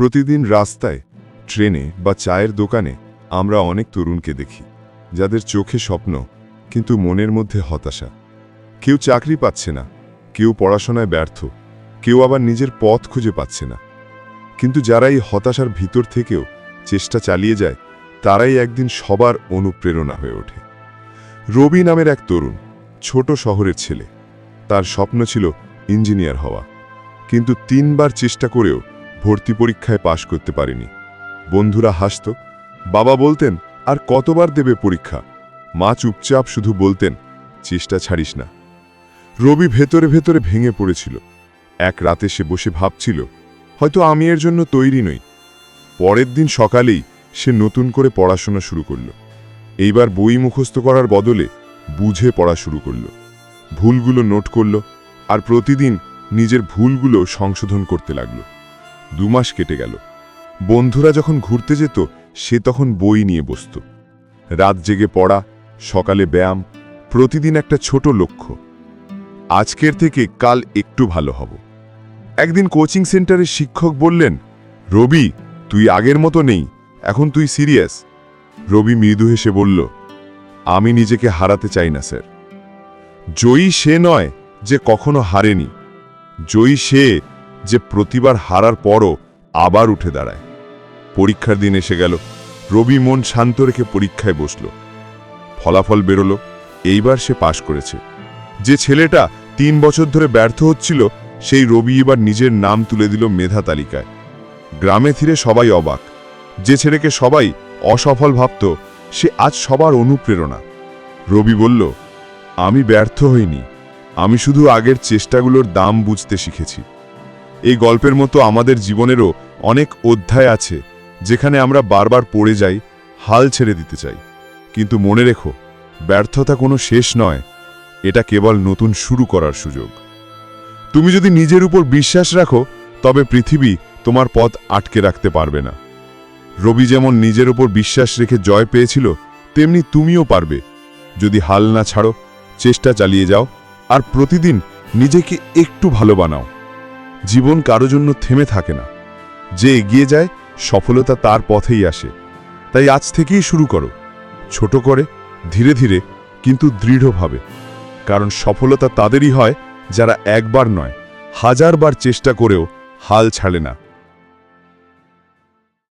প্রতিদিন রাস্তায়, ট্রেনে বা চায়ের দোকানে আমরা অনেক তরুণকে দেখি, যাদের চোখে স্বপ্ন, কিন্তু মনের মধ্যে হতাশা। কেউ চাকরি পাচ্ছে না, কেউ পড়াশোনায় ব্যর্থ, কেউ আবার নিজের পথ খুঁজে পাচ্ছে না। কিন্তু যারা এই হতাশার ভিতর থেকেও চেষ্টা চালিয়ে যায়, তারাই একদিন সবার অনুপ্রেরণা হয়ে ওঠে। রবি নামের এক তরুণ, ছোট শহরের ছেলে। তার স্বপ্ন ছিল ইঞ্জিনিয়ার হওয়া। কিন্তু তিনবার চেষ্টা করেও ভর্তি পরীক্ষায় পাশ করতে পারেনি। বন্ধুরা হাসত, বাবা বলতেন, আর কতবার দেবে পরীক্ষা? মা চুপচাপ শুধু বলতেন, চেষ্টা ছাড়িস না। রবি ভেতরে ভেতরে ভেঙে পড়েছিল। এক রাতে সে বসে ভাবছিল, হয়তো আমি এর জন্য তৈরি নই। পরের দিন সকালেই সে নতুন করে পড়াশোনা শুরু করল। এইবার বই মুখস্থ করার বদলে বুঝে পড়া শুরু করল। ভুলগুলো নোট করল আর প্রতিদিন নিজের ভুলগুলো সংশোধন করতে লাগল। দুমাস কেটে গেল। বন্ধুরা যখন ঘুরতে যেত, সে তখন বই নিয়ে বসত। রাত জেগে পড়া, সকালে ব্যায়াম, প্রতিদিন একটা ছোট লক্ষ্য। আজকের থেকে কাল একটু ভালো হব। একদিন কোচিং সেন্টারের শিক্ষক বললেন, রবি, তুই আগের মতো নেই, এখন তুই সিরিয়াস। রবি মৃদু হেসে বলল, আমি নিজেকে হারাতে চাই না, স্যার। জয়ী সে নয় যে কখনো হারেনি। জয়ী সে যে প্রতিবার হারার পরও আবার উঠে দাঁড়ায়। পরীক্ষার দিন এসে গেল। রবি মন শান্ত রেখে পরীক্ষায় বসল। ফলাফল বেরোলো। এইবার সে পাশ করেছে। যে ছেলেটা তিন বছর ধরে ব্যর্থ হচ্ছিল, সেই রবি এবার নিজের নাম তুলে দিল মেধা তালিকায়। গ্রামে ফিরে সবাই অবাক। যে ছেলেকে সবাই অসফল ভাবত, সে আজ সবার অনুপ্রেরণা। রবি বলল, আমি ব্যর্থ হইনি। আমি শুধু আগের চেষ্টাগুলোর দাম বুঝতে শিখেছি। এই গল্পের মতো আমাদের জীবনেরও অনেক অধ্যায় আছে, যেখানে আমরা বারবার পড়ে যাই, হাল ছেড়ে দিতে চাই। কিন্তু মনে রেখো, ব্যর্থতা কোনো শেষ নয়, এটা কেবল নতুন শুরু করার সুযোগ। তুমি যদি নিজের উপর বিশ্বাস রাখো, তবে পৃথিবী তোমার পথ আটকে রাখতে পারবে না। রবি যেমন নিজের উপর বিশ্বাস রেখে জয় পেয়েছিল, তেমনি তুমিও পারবে। যদি হাল না ছাড়ো, চেষ্টা চালিয়ে যাও, আর প্রতিদিন নিজেকে একটু ভালো বানাও। জীবন কারও জন্য থেমে থাকে না। যে এগিয়ে যায়, সফলতা তার পথেই আসে। তাই আজ থেকেই শুরু করো। ছোট করে, ধীরে ধীরে, কিন্তু দৃঢ়ভাবে। কারণ সফলতা তাদেরই হয় যারা একবার নয়, হাজারবার চেষ্টা করেও হাল ছাড়ে না।